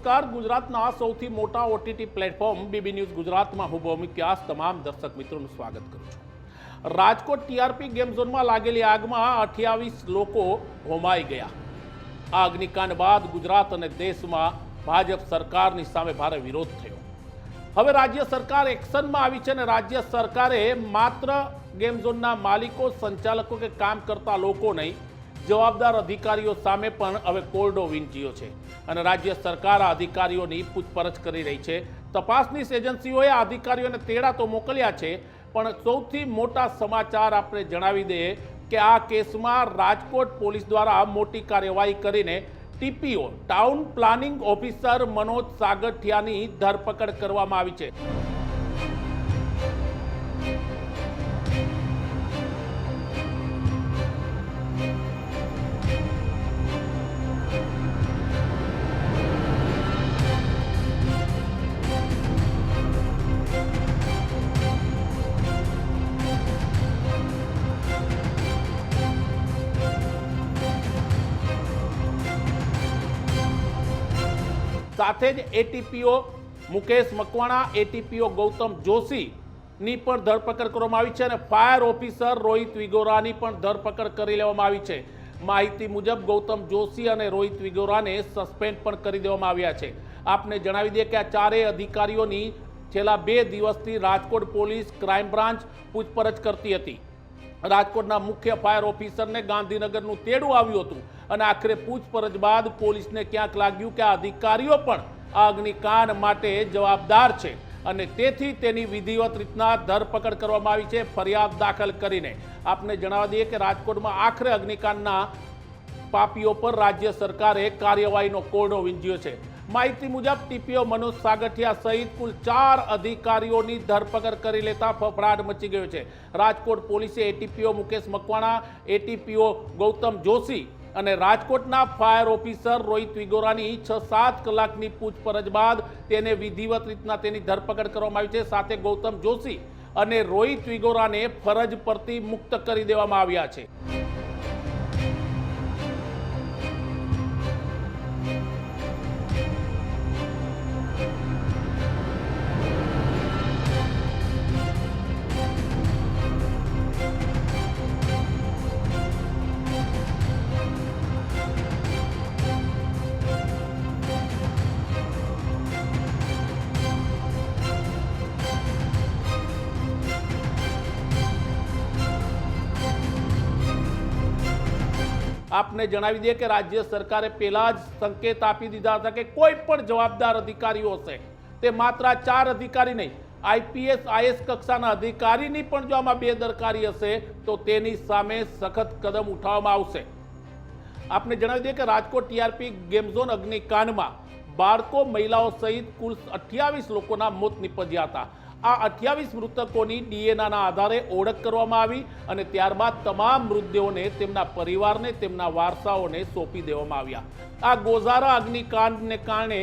નમસ્કાર. ગુજરાતના સૌથી મોટા ઓટીટી પ્લેટફોર્મ બીબી ન્યૂઝ ગુજરાતમાં હું ભૌમિક તમામ દર્શક મિત્રોનું સ્વાગત કરું છું. રાજકોટ ટીઆરપી ગેમ ઝોનમાં લાગેલી આગમાં અઠ્યાવીસ લોકો હોમાઈ ગયા. આ અગ્નિકાંડ બાદ ગુજરાત અને દેશમાં ભાજપ સરકારની સામે ભારે વિરોધ થયો. હવે રાજ્ય સરકાર એક્શનમાં આવી છે અને રાજ્ય સરકારે માત્ર ગેમ ઝોનના માલિકો, સંચાલકો કે કામ કરતા લોકો નહીં જવાબદાર અધિકારીઓ સામે પણ હવે કોરડો વિંચ્યો છે અને રાજ્ય સરકાર આ અધિકારીઓની પૂછપરછ કરી રહી છે. તપાસની એજન્સીઓએ આ અધિકારીઓને તેડા તો મોકલ્યા છે, પણ સૌથી મોટા સમાચાર આપણે જણાવી દઈએ કે આ કેસમાં રાજકોટ પોલીસ દ્વારા મોટી કાર્યવાહી કરીને TPO, town planning officer Manoj સાગઠિયાની ધરપકડ કરવામાં આવી છે. સાથે જ એટીપીઓ મુકેશ મકવાણા, એટીપીઓ ગૌતમ જોશીની પણ ધરપકડ કરવામાં આવી છે અને ફાયર ઓફિસર રોહિત વિગોરાની પણ ધરપકડ કરી લેવામાં આવી છે. માહિતી મુજબ ગૌતમ જોશી અને રોહિત વિગોરાને સસ્પેન્ડ પણ કરી દેવામાં આવ્યા છે. આપને જણાવી દઈએ કે આ ચારેય અધિકારીઓની છેલ્લા બે દિવસથી રાજકોટ પોલીસ ક્રાઇમ બ્રાન્ચ પૂછપરછ કરતી હતી. રાજકોટના મુખ્ય ફાયર ઓફિસરને ગાંધીનગરનું તેડું આવ્યું હતું. અને આખરે પૂછપરછ બાદ પોલીસને ક્યાંક લાગ્યું કે આ અધિકારીઓ પણ આ અગ્નિકાંડ માટે જવાબદાર છે. અને તેથી તેની વિધિવત રીતના ધરપકડ કરવામાં આવી છે, ફરિયાદ દાખલ કરીને. આપને જણાવી દઈએ કે રાજકોટમાં આખરે અગ્નિકાંડના પાપીઓ પર રાજ્ય સરકારે કાર્યવાહીનો કોરડો વીંઝ્યો છે. માહિતી મુજબ ટીપીઓ મનોજ સાગઠિયા સહિત કુલ ચાર અધિકારીઓની ધરપકડ કરી લેતા ફફડાટ મચી ગયો છે. રાજકોટ પોલીસે એટીપીઓ મુકેશ મકવાણા, એટીપીઓ ગૌતમ જોશી અને રાજકોટના ફાયર ઓફિસર રોહિત વિગોરાની છ સાત કલાકની પૂછપરછ બાદ તેને વિધિવત રીતના તેની ધરપકડ કરવામાં આવી છે. સાથે ગૌતમ જોશી અને રોહિત વિગોરાને ફરજ પરથી મુક્ત કરી દેવામાં આવ્યા છે. આપને જણાવી દઈએ કે રાજ્ય સરકારે પહેલા જ સંકેત આપી દીધા હતા કે કોઈ પણ જવાબદાર અધિકારીઓ હશે, તે માત્ર ચાર અધિકારી નહીં, આઈપીએસ, આઈએસ કક્ષાના અધિકારીની પણ જો આમાં બેદરકારી હશે, તો તેની સામે સખત કદમ ઉઠાવવામાં આવશે. આપને જણાવી દઈએ કે રાજકોટ ટીઆરપી ગેમ ઝોન અગ્નિકાંડમાં બાળકો, મહિલાઓ સહિત કુલ અઠ્યાવીસ લોકોના મોત નિપજ્યા હતા. આ અઠ્યાવીસ મૃતકોની ડીએનએના આધારે ઓળખ કરવામાં આવી અને ત્યારબાદ તમામ મૃતદેહોને તેમના પરિવારને તેમના વારસાઓને સોંપી દેવામાં આવ્યા. આ ગોઝારા અગ્નિકાંડને કારણે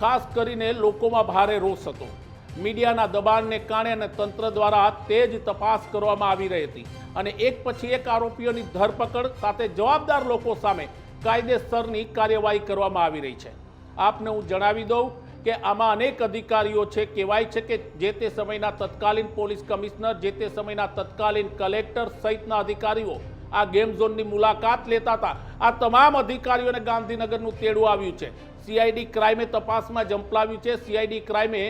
ખાસ કરીને લોકોમાં ભારે રોષ હતો. મીડિયાના દબાણને કારણે અને તંત્ર દ્વારા તે જ તપાસ કરવામાં આવી રહી હતી અને એક પછી એક આરોપીઓની ધરપકડ સાથે જવાબદાર લોકો સામે કાયદેસરની કાર્યવાહી કરવામાં આવી રહી છે. આપને હું જણાવી દઉં કે આમાં અનેક અધિકારીઓ છે, કહેવાય છે કે જે તે સમયના તત્કાલીન પોલીસ કમિશનર, જે તે સમયના તત્કાલીન કલેક્ટર સહિતના અધિકારીઓ આ ગેમ ઝોનની મુલાકાત લેતા હતા. આ તમામ અધિકારીઓને ગાંધીનગરનું તેડું આવ્યું છે. સીઆઈડી ક્રાઇમે તપાસમાં ઝંપલાવ્યું છે. સીઆઈડી ક્રાઇમે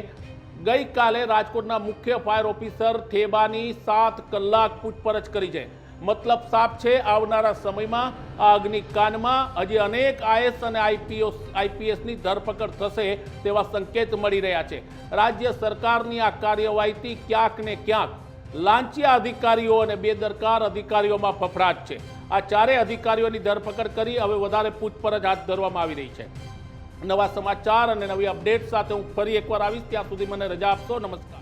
ગઈકાલે રાજકોટના મુખ્ય ફાયર ઓફિસર ઠેબાની સાત કલાક પૂછપરછ કરી છે. મતલબ સાફ છે, આવનારા સમયમાં આ અગ્નિકાંડમાં હજી અનેક આઈએસ અને આઈપીએસ, આઈપીએસની ધરપકડ થશે તેવા સંકેત મળી રહ્યા છે. રાજ્ય સરકારની આ કાર્યવાહીથી ક્યાંક ને ક્યાંક લાંચિયા અધિકારીઓ અને બેદરકાર અધિકારીઓમાં ફફડાટ છે. આ ચારેય અધિકારીઓની ધરપકડ કરી હવે વધારે પૂછપરછ હાથ ધરવામાં આવી રહી છે. નવા સમાચાર અને નવી અપડેટ સાથે હું ફરી એકવાર આવીશ. ત્યાં સુધી મને રજા આપશો. નમસ્કાર.